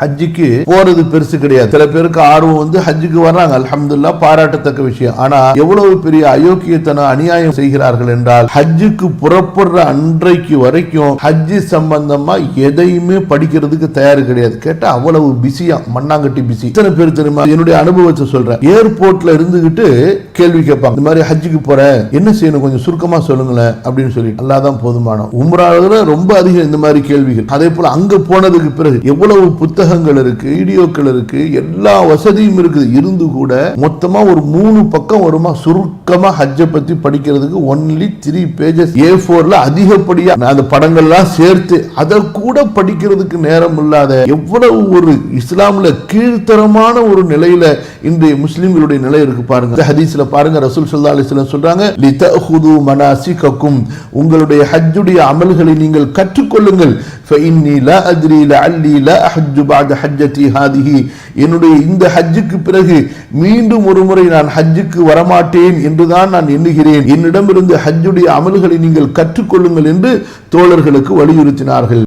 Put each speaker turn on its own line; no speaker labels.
ஹஜ்ஜுக்கு போறது பெருசு கிடையாது. சில பேருக்கு ஆர்வம் வந்து ஹஜ்ஜுக்கு வர்றாங்க. அலமதுல்லா பாராட்டத்தக்க விஷயம். ஆனா எவ்வளவு பெரிய அயோக்கியத்தனம் அநியாயம் செய்கிறார்கள் என்றால் ஹஜ்ஜுக்கு புறப்படுற அன்றைக்கு வரைக்கும் ஹஜ்ஜு சம்பந்தமா எதையுமே படிக்கிறதுக்கு தயார் கிடையாது. கேட்டா அவ்வளவு பிஸியா மண்ணாங்கட்டி பிஸி இத்தனை பேர் தெரியுமா? என்னுடைய அனுபவத்தை சொல்றேன். ஏர்போர்ட்ல இருந்துகிட்டு கேள்வி கேட்பாங்க. இந்த மாதிரி ஹஜ்ஜுக்கு போறேன். என்ன செய்யணும்? கொஞ்சம் சுருக்கமா சொல்லுங்களேன். அப்படின்னு சொல்லி அல்லாதான் போதுமானம். உம்ராவில் ரொம்ப அதிகம் இந்த மாதிரி கேள்விகள். அதே போல அங்க போனதுக்கு பிறகு எவ்வளவு புத்தகங்கள் இருக்கு வீடியோக்கள் இருக்கு எல்லா வசதியும் இருக்குது. இருந்து கூட மொத்தமா ஒரு மூணு பக்கம் வருமா? சுருக்கமா ஹஜ்ஜை பத்தி படிக்கிறதுக்கு ஒன்லி த்ரீ பேஜஸ் ஏ போர்ல அதிகப்படியா அந்த படங்கள்லாம் சேர்த்து அதை கூட படிக்கிறதுக்கு நேரம் இல்லாத எவ்வளவு ஒரு இஸ்லாம்ல கீழ்த்தரமான ஒரு நிலையில இன்றைய முஸ்லிம்களுடைய நிலை இருக்கு பாருங்க. ஹதீஸ்ல பாருங்க. ரசூல் ஸல்லல்லாஹு அலிஸ்லாம் சொல்றாங்க லிதஹுது மனாசிகக்கும். உங்களுடைய ஹஜ்ஜுடைய அமல்களை நீங்கள் கற்றுக்கொள்ளுங்கள். ஃபஇன்னி லா அத்ரி லஅல்லி லா அஹஜ்ஜு பஅத ஹாதிஹி. என்னுடைய இந்த ஹஜ்ஜுக்கு பிறகு மீண்டும் ஒரு முறை நான் ஹஜ்ஜுக்கு வரமாட்டேன் என்றுதான் நான் எண்ணுகிறேன். என்னிடமிருந்து ஹஜ்ஜுடைய அமல்களை நீங்கள் கற்றுக்கொள்ளுங்கள் என்று தோழர்களுக்கு வலியுறுத்தினார்கள்.